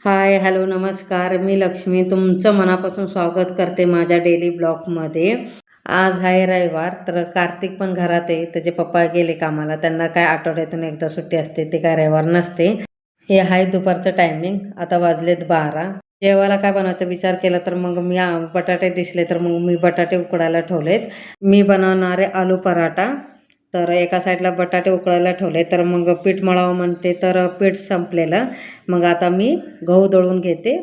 Hi hello नमस्कार. मी लक्ष्मी. तुमचं मनापासून स्वागत करते माझ्या डेली ब्लॉगमध्ये आज आहे रविवार तर कार्तिक पण घरात आहे. त्याचे पप्पा गेले कामाला. त्यांना काय आठवड्यातून एकदा सुट्टी असते ते काय रविवार नसते. हे आहे दुपारचं टायमिंग आता वाजलेत बारा. जेवायला काय बनवायचा विचार केला तर मग मी बटाटे दिसले तर मग मी बटाटे उकडायला ठेवलेत. मी बनवणारे आलू पराठा. तर एका साईडला बटाटे उकळायला ठेवले तर मग पीठ मळावं म्हणते तर पीठ संपलेलं. मग आता मी गहू दळून घेते.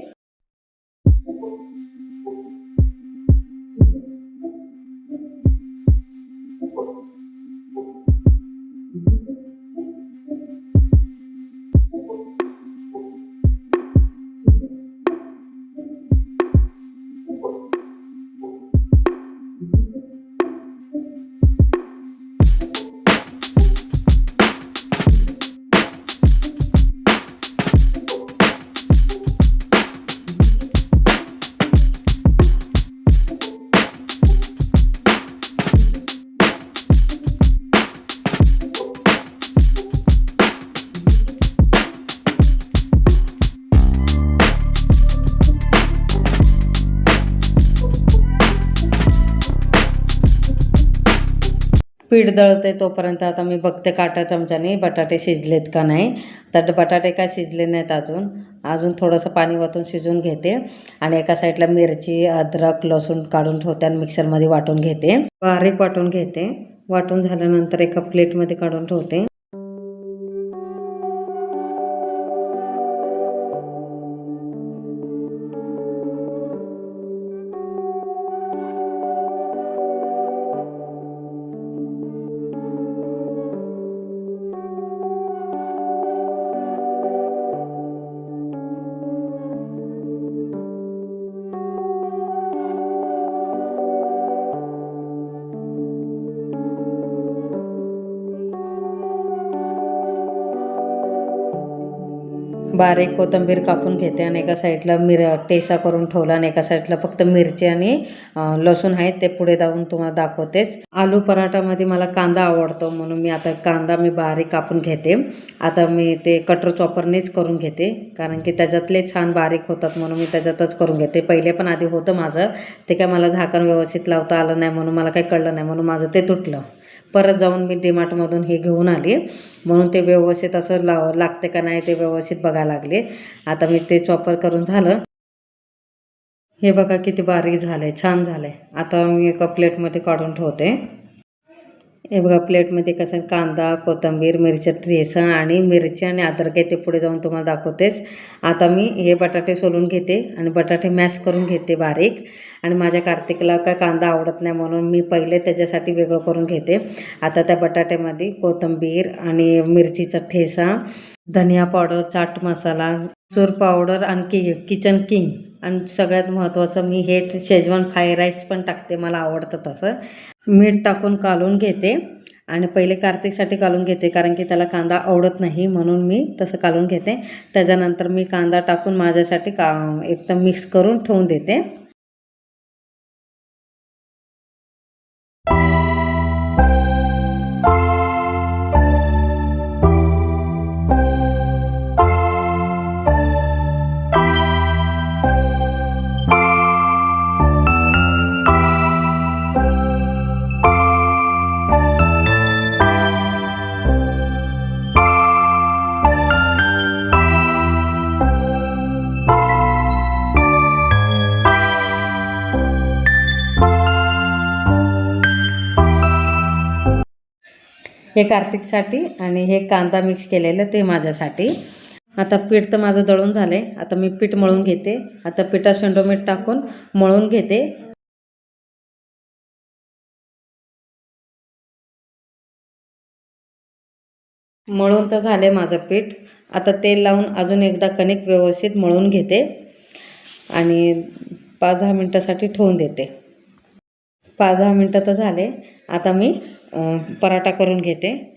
पीठ दळते तोपर्यंत आता मी बघते काटा चमच्याने बटाटे शिजलेत का नाही. तर बटाटे काय शिजले नाहीत अजून. अजून थोडंसं पाणी वाटून शिजवून घेते आणि एका साईडला मिरची अद्रक लसूण काढून ठेवते आणि मिक्सरमध्ये वाटून घेते. बारीक वाटून घेते. वाटून झाल्यानंतर एका प्लेटमध्ये काढून ठेवते. बारीक कोथिंबीर कापून घेते आणि एका साईडला मिर टेसा करून ठेवला आणि एका साईडला फक्त मिरची आणि लसूण आहेत ते पुढे जाऊन तुम्हाला दाखवतेच. आलू पराठामध्ये मला कांदा आवडतो म्हणून मी आता कांदा मी बारीक कापून घेते. आता मी ते कटर चॉपरनेच करून घेते कारण की त्याच्यातले छान बारीक होतात म्हणून मी त्याच्यातच करून घेते. पहिले पण आधी होतं माझं ते काय मला झाकण व्यवस्थित लावता आलं नाही म्हणून मला काही कळलं नाही म्हणून माझं ते तुटलं. परत जाऊन मी डीमार्टमधून हे घेऊन आली. म्हणून ते व्यवस्थित असं लाव लागते का नाही ते व्यवस्थित बघायला लागले. आता मी ते चॉपर करून झालं. हे बघा किती बारीक झालं आहे छान झालं आहे आता मी एका प्लेटमध्ये काढून ठेवते. हे बघा प्लेटमध्ये कसं कांदा कोथिंबीर मिरच्या ठेसा आणि मिरची आणि अद्रक आहे ते पुढे जाऊन तुम्हाला दाखवतेच. आता मी हे बटाटे सोलून घेते आणि बटाटे मॅश करून घेते बारीक. आणि माझ्या कार्तिकला काय कांदा आवडत नाही म्हणून मी पहिले त्याच्यासाठी वेगळं करून घेते. आता त्या बटाट्यामध्ये कोथिंबीर आणि मिरचीचा ठेसा धनिया पावडर चाट मसाला सूर पावडर आणखी किचन किंग आणि सगळ्यात महत्त्वाचं मी हे शेजवान फ्राय राईस पण टाकते मला आवडतं तसं. मीठ टाकून कालून घेते आणि पहिले कार्तिकसाठी कालून घेते कारण की त्याला कांदा आवडत नाही म्हणून मी तसं कालून घेते. त्याच्यानंतर मी कांदा टाकून माझ्यासाठी का एकदम मिक्स करून ठेवून देते. हे कार्तिकसाठी आणि हे कांदा मिक्स केलेलं ते माझ्यासाठी. आता पीठ तर माझं दळून झालं आहे आता मी पीठ मळून घेते. आता पिठात शेंडो मीठ टाकून मळून घेते. मळून तर झाले माझं पीठ. आता तेल लावून अजून एकदा कणिक व्यवस्थित मळून घेते. आणि पाच दहा मिनटासाठी ठेवून देते. पाच दहा मिनटं तर झाले. आता मी पराठा करून घेते.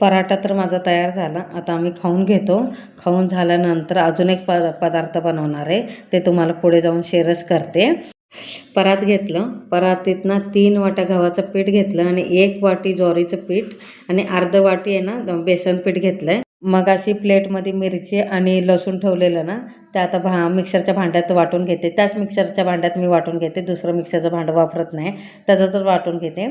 पराठा तर माझा तयार झाला. आता आम्ही खाऊन घेतो. खाऊन झाल्यानंतर अजून एक प पदार्थ बनवणार आहे. ते तुम्हाला पुढे जाऊन शेअरच करते. परात घेतलं. परातीतनं तीन वाट्या गव्हाचं पीठ घेतलं आणि एक वाटी ज्वारीचं पीठ आणि अर्ध वाटी आहे ना बेसन पीठ घेतलं आहे मग अशी प्लेटमध्ये मिरची आणि लसूण ठेवलेलं ना ते आता भा मिक्सरच्या भांड्यात वाटून घेते. त्याच मिक्सरच्या भांड्यात मी वाटून घेते. दुसरं मिक्सरचं भांडं वापरत नाही. त्याचं तर वाटून घेते.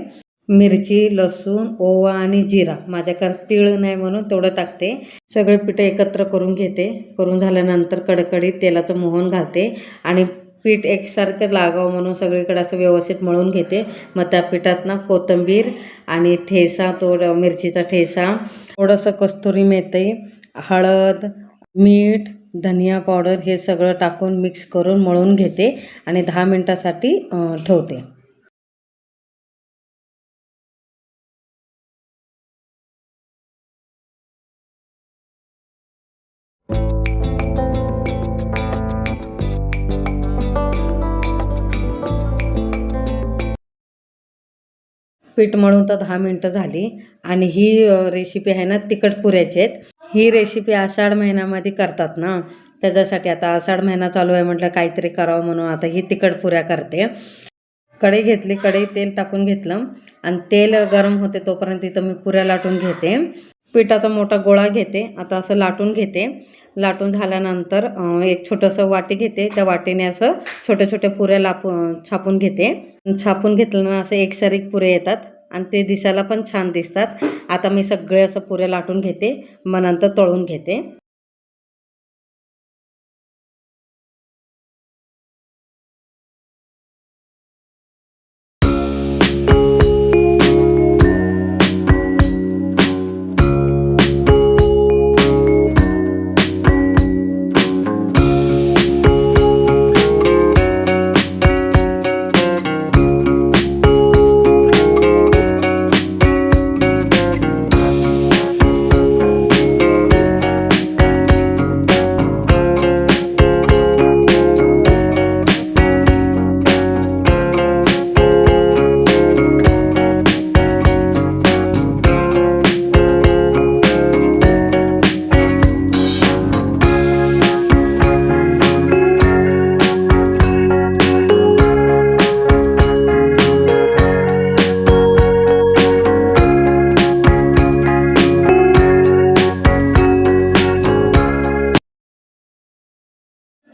मिरची लसूण ओवा आणि जिरा. माझ्याकडे तीळ नाही म्हणून तेवढं टाकते. सगळे पिठं एकत्र करून घेते. करून झाल्यानंतर कडकडीत तेलाचं मोहन घालते आणि पीठ एकसारखं लागावं म्हणून सगळीकडे असं व्यवस्थित मळून घेते. मग त्या पिठात ना कोथिंबीर आणि ठेसा थोडं मिरचीचा ठेसा थोडंसं कस्तुरी मेथी हळद मीठ धनिया पावडर हे सगळं टाकून मिक्स करून मळून घेते आणि दहा मिनटासाठी ठेवते. पीठ मळून तर दहा मिनटं झाली. आणि ही रेसिपी आहे ना तिखट पुऱ्याची आहेत. ही रेसिपी आषाढ महिन्यामध्ये करतात ना. त्याच्यासाठी आता आषाढ महिना चालू आहे म्हटलं काहीतरी करावं म्हणून आता ही तिखट पुऱ्या करते. कढई घेतली कढई तेल टाकून घेतलं. आणि तेल गरम होते तोपर्यंत इथं मी पुऱ्या लाटून घेते. पिठाचा मोठा गोळा घेते. आता असं लाटून घेते. लाटून झाल्यानंतर एक छोटंसं वाटी घेते. त्या वाटीने असं छोट्या छोट्या पुऱ्या लापू छापून घेते. छापून घेतल्यानं असं एकसारिक पुरे येतात आणि ते दिसायला पण छान दिसतात. आता मी सगळे असं पुऱ्या लाटून घेते. मग नंतर तळून घेते.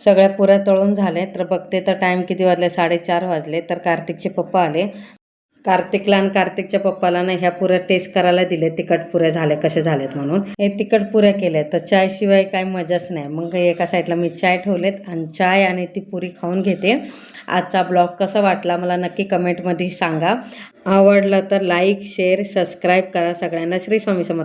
सगळ्या पुऱ्या तळून झाले तर बघते तर टाईम किती वाजले? साडेचार वाजले. तर कार्तिकचे पप्पा आले. कार्तिकला आणि कार्तिकच्या पप्पाला ना ह्या पुऱ्या टेस्ट करायला दिले तिखट पुऱ्या झाल्या कसे झालेत म्हणून. हे तिखट पुऱ्या केल्या तर चायशिवाय काय मजाच नाही. मग एका साईडला मी चाय ठेवलेत आणि चाय आणि ती पुरी खाऊन घेते. आजचा ब्लॉग कसा वाटला मला नक्की कमेंटमध्ये सांगा. आवडला तर लाईक शेअर सबस्क्राईब करा सगळ्यांना. श्री स्वामी समर्थ